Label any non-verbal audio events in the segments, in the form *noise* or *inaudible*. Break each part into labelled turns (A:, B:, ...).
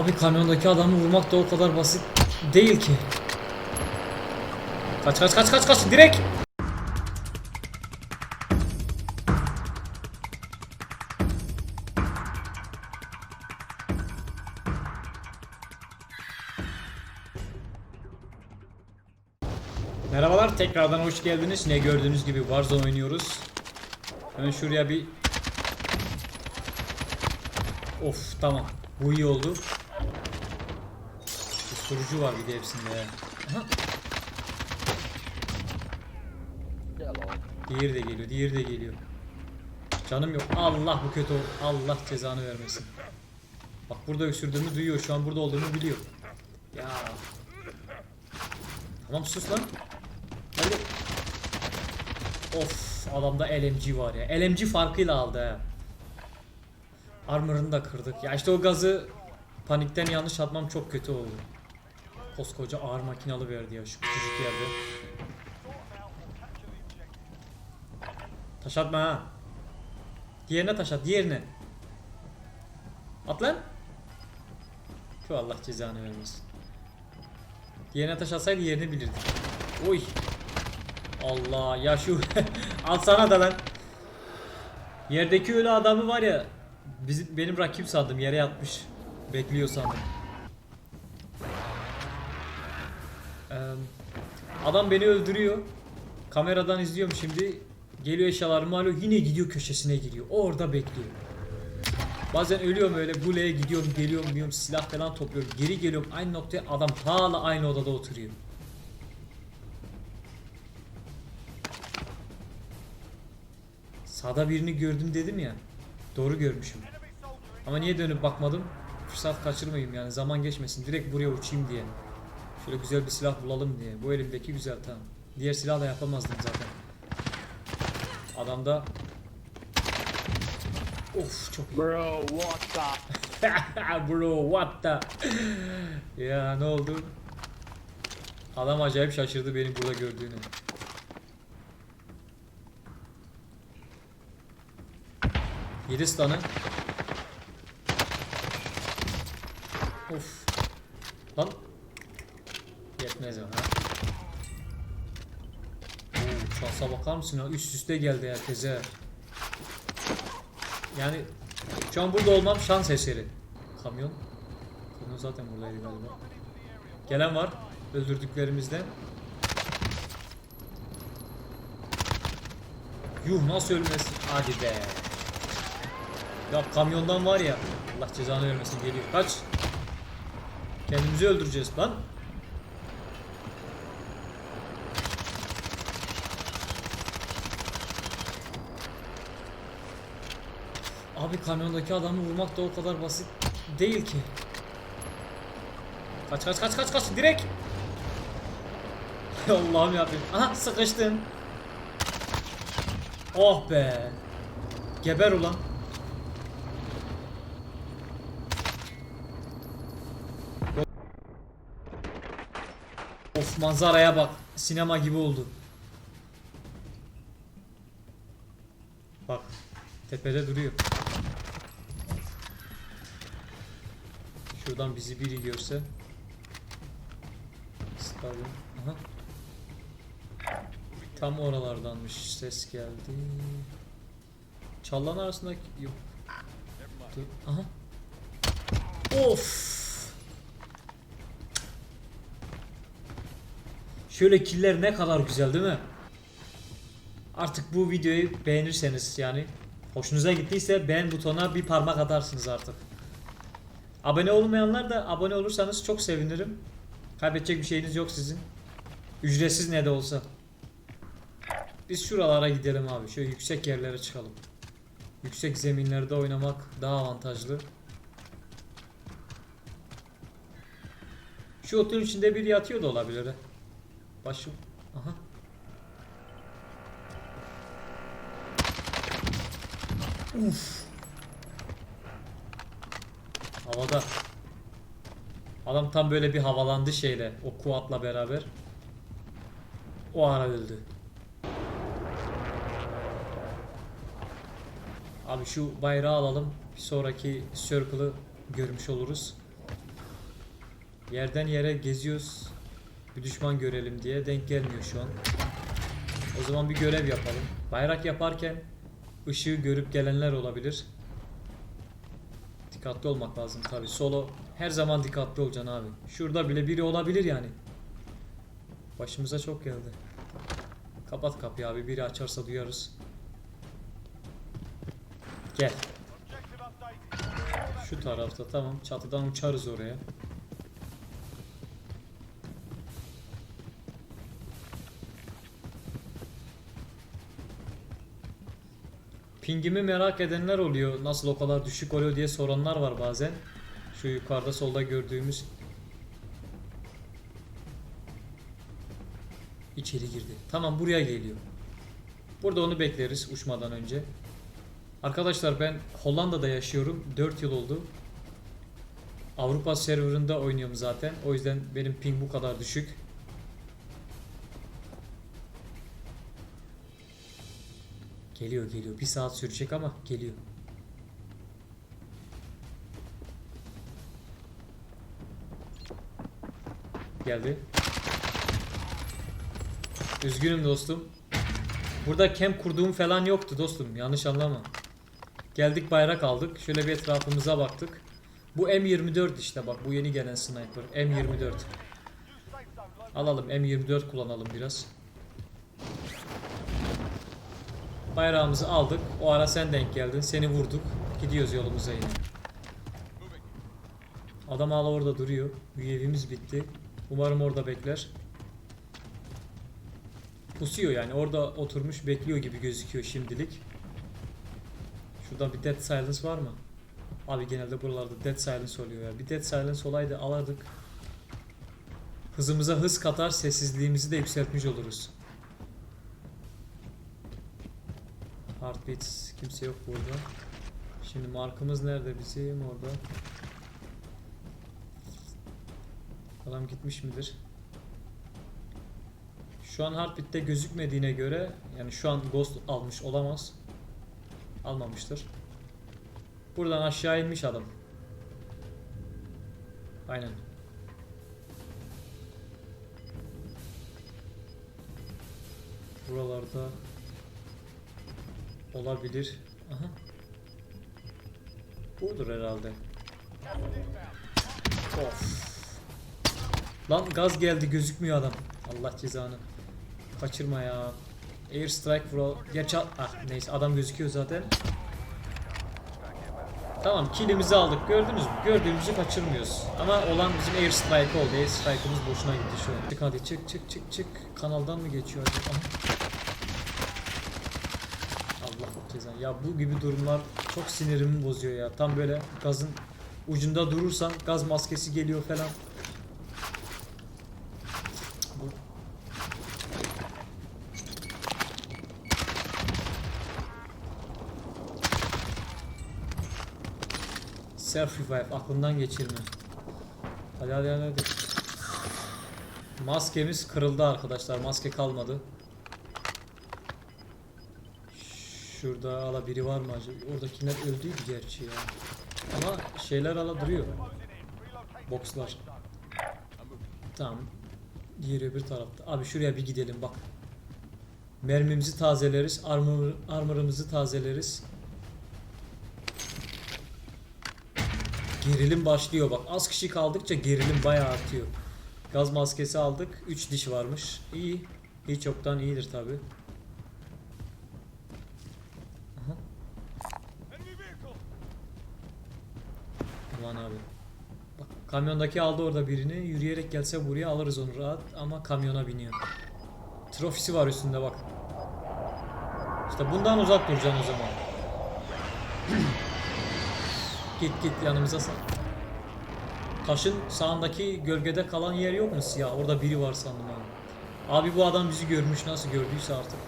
A: Abi kamyondaki adamı vurmak da o kadar basit değil ki. Kaç kaç kaç kaç kaç direkt. Merhabalar tekrardan hoş geldiniz. Ne gördüğünüz gibi Warzone oynuyoruz. Hemen şuraya bir Of tamam. Bu iyi oldu. Susturucu var bir de hepsinde ya. Aha. Diğeri de geliyor, diğeri de geliyor. Canım yok. Allah bu kötü oldu. Allah cezanı vermesin. Bak burada öksürdüğümü duyuyor. Şu an burada olduğumu biliyor. Ya. Tamam sus lan. Hadi. Of adamda LMG var ya. LMG farkıyla aldı ha. Armor'ını da kırdık. Ya işte o gazı panikten yanlış atmam çok kötü oldu. Koskoca ağır makinalı verdi ya şu küçücük yerde. Taş atma ha. Diğerine taş at, diğerine. At lan. Şu Allah cezanı vermesin. Diğerine taş atsaydı yerini bilirdik. Oy. Allah ya şu *laughs* alsana da lan. Yerdeki ölü adamı var ya bizim, benim rakip sandım yere yatmış. Bekliyor sandım. Adam beni öldürüyor. Kameradan izliyorum şimdi. Geliyor eşyalarımı alıyor yine gidiyor köşesine giriyor. Orada bekliyor. Bazen ölüyorum öyle guleye gidiyorum geliyorum diyorum silah falan topluyorum. Geri geliyorum aynı noktaya adam hala aynı odada oturuyor. Sağda birini gördüm dedim ya. Doğru görmüşüm. Ama niye dönüp bakmadım? Fırsat kaçırmayayım yani zaman geçmesin. Direkt buraya uçayım diye. Şöyle güzel bir silah bulalım diye. Bu elimdeki güzel tamam. Diğer silahla yapamazdım zaten. Adamda Of çok iyi.
B: Bro, what the? *laughs*
A: Bro what the Ya ne oldu? Adam acayip şaşırdı beni burada gördüğünü. Yedi stun'ı. Of. Lan. Yetmez. Oo, şansa bakar mısın ya? Üst üste geldi herkese. Yani şu an burada olmam şans eseri. Kamyon. Kamyon zaten buradaydı galiba. Gelen var. Öldürdüklerimizden. Yuh nasıl ölmesin? Hadi be. Ya kamyondan var ya. Allah cezanı vermesin geliyor. Kaç. Kendimizi öldüreceğiz lan. Abi kamyondaki adamı vurmak da o kadar basit değil ki. Kaç kaç kaç kaç kaç direkt. *laughs* Allah'ım yapayım. Aha sıkıştın. Oh be. Geber ulan. Of manzaraya bak. Sinema gibi oldu. Bak. Tepede duruyor. Şuradan bizi biri görse. Stadyum. Aha. Tam oralardanmış ses geldi. Çallan arasındaki yok. Dur. Aha. Of. Şöyle killer ne kadar güzel değil mi? Artık bu videoyu beğenirseniz yani hoşunuza gittiyse beğen butonuna bir parmak atarsınız artık. Abone olmayanlar da abone olursanız çok sevinirim. Kaybedecek bir şeyiniz yok sizin. Ücretsiz ne de olsa. Biz şuralara gidelim abi. Şöyle yüksek yerlere çıkalım. Yüksek zeminlerde oynamak daha avantajlı. Şu otun içinde biri yatıyor da olabilir. Başım. Aha. Uf. Havada. Adam tam böyle bir havalandı şeyle. O kuatla beraber. O ara öldü. Abi şu bayrağı alalım. Bir sonraki circle'ı görmüş oluruz. Yerden yere geziyoruz. Bir düşman görelim diye denk gelmiyor şu an. O zaman bir görev yapalım. Bayrak yaparken ışığı görüp gelenler olabilir. Dikkatli olmak lazım tabi. Solo her zaman dikkatli olacaksın abi. Şurada bile biri olabilir yani. Başımıza çok geldi. Kapat kapıyı abi. Biri açarsa duyarız. Gel. Şu tarafta tamam. Çatıdan uçarız oraya. Pingimi merak edenler oluyor. Nasıl o kadar düşük oluyor diye soranlar var bazen. Şu yukarıda solda gördüğümüz içeri girdi. Tamam buraya geliyor. Burada onu bekleriz uçmadan önce. Arkadaşlar ben Hollanda'da yaşıyorum. 4 yıl oldu. Avrupa serverında oynuyorum zaten. O yüzden benim ping bu kadar düşük. Geliyor geliyor. Bir saat sürecek ama geliyor. Geldi. Üzgünüm dostum. Burada camp kurduğum falan yoktu dostum. Yanlış anlama. Geldik bayrak aldık. Şöyle bir etrafımıza baktık. Bu M24 işte bak bu yeni gelen sniper. M24. Alalım M24 kullanalım biraz. Bayrağımızı aldık. O ara sen denk geldin. Seni vurduk. Gidiyoruz yolumuza yine. Adam hala orada duruyor. UAV'miz bitti. Umarım orada bekler. Pusuyor yani. Orada oturmuş bekliyor gibi gözüküyor şimdilik. Şurada bir dead silence var mı? Abi genelde buralarda dead silence oluyor ya. Bir dead silence olaydı alırdık. Hızımıza hız katar, sessizliğimizi de yükseltmiş oluruz. Heartbeat kimse yok burada. Şimdi markımız nerede bizim orada? Adam gitmiş midir? Şu an Heartbeat'te gözükmediğine göre yani şu an Ghost almış olamaz. Almamıştır. Buradan aşağı inmiş adam. Aynen. Buralarda olabilir. Aha. Budur herhalde. Of. Lan gaz geldi gözükmüyor adam. Allah cezanı. Kaçırma ya. Air strike bro. Gerçi ah neyse adam gözüküyor zaten. Tamam killimizi aldık gördünüz mü? Gördüğümüzü kaçırmıyoruz. Ama olan bizim air strike oldu. Air strike'ımız boşuna gitti şu an. Çık hadi çık çık çık çık. Kanaldan mı geçiyor acaba? Aha. Cezanı. Ya bu gibi durumlar çok sinirimi bozuyor ya. Tam böyle gazın ucunda durursan gaz maskesi geliyor falan. Self revive aklından geçirme. Hadi hadi. hadi. Maskemiz kırıldı arkadaşlar. Maske kalmadı. Şurada ala biri var mı acaba? Oradakiler öldüydü gerçi ya. Ama şeyler ala duruyor. Boxlar. Tamam. Diğeri bir tarafta. Abi şuraya bir gidelim bak. Mermimizi tazeleriz. Armor, armor'ımızı tazeleriz. Gerilim başlıyor bak. Az kişi kaldıkça gerilim bayağı artıyor. Gaz maskesi aldık. 3 diş varmış. İyi. Hiç yoktan iyidir tabi. Ulan abi. Bak kamyondaki aldı orada birini. Yürüyerek gelse buraya alırız onu rahat ama kamyona biniyor. Trofisi var üstünde bak. İşte bundan uzak duracaksın o zaman. *clears throat* git git yanımıza sa- Taşın sağındaki gölgede kalan yer yok mu siyah? Orada biri var sandım abi. Abi bu adam bizi görmüş nasıl gördüyse artık.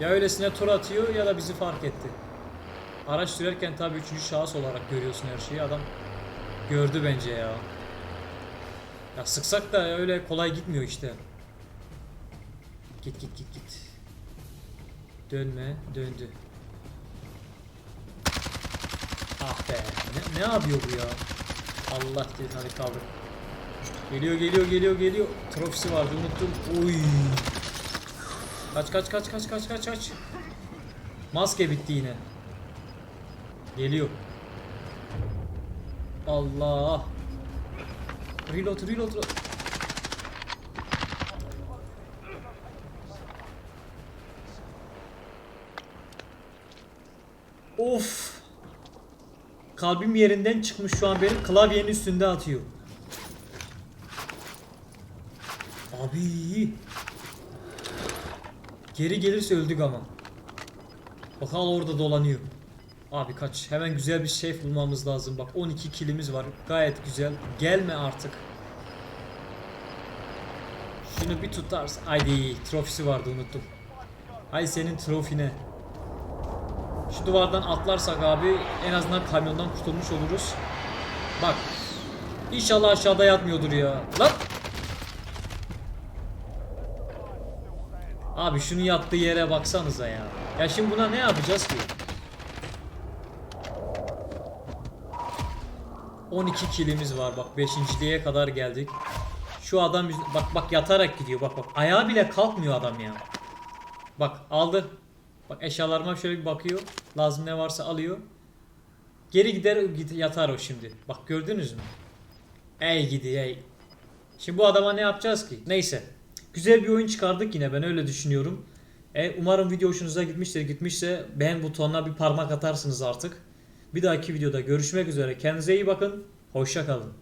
A: Ya öylesine tur atıyor ya da bizi fark etti. Araç sürerken tabii üçüncü şahıs olarak görüyorsun her şeyi. Adam gördü bence ya. Ya sıksak da öyle kolay gitmiyor işte. Git git git git. Dönme, döndü. Ah be. Ne, ne yapıyor bu ya? Allah dedi hadi kaldır. Geliyor geliyor geliyor geliyor. Trofisi vardı unuttum. Oy. Kaç kaç kaç kaç kaç kaç kaç. Maske bitti yine. Geliyor. Allah. Reload reload. reload. Of. Kalbim yerinden çıkmış şu an benim klavyenin üstünde atıyor. Abi. Geri gelirse öldük ama. Bak hala orada dolanıyor. Abi kaç. Hemen güzel bir şey bulmamız lazım. Bak 12 kilimiz var. Gayet güzel. Gelme artık. Şunu bir tutarsın. Haydi trofisi vardı unuttum. Hay senin trofine. Şu duvardan atlarsak abi en azından kamyondan kurtulmuş oluruz. Bak. İnşallah aşağıda yatmıyordur ya. Lan. Abi şunu yattığı yere baksanıza ya. Ya şimdi buna ne yapacağız ki? 12 kilimiz var bak 5.liğe kadar geldik. Şu adam bak bak yatarak gidiyor bak bak ayağı bile kalkmıyor adam ya. Bak aldı. Bak eşyalarıma şöyle bir bakıyor. Lazım ne varsa alıyor. Geri gider yatar o şimdi. Bak gördünüz mü? Ey gidi ey. Şimdi bu adama ne yapacağız ki? Neyse. Güzel bir oyun çıkardık yine ben öyle düşünüyorum. E, umarım video hoşunuza gitmiştir. Gitmişse beğen butonuna bir parmak atarsınız artık. Bir dahaki videoda görüşmek üzere. Kendinize iyi bakın. Hoşça kalın.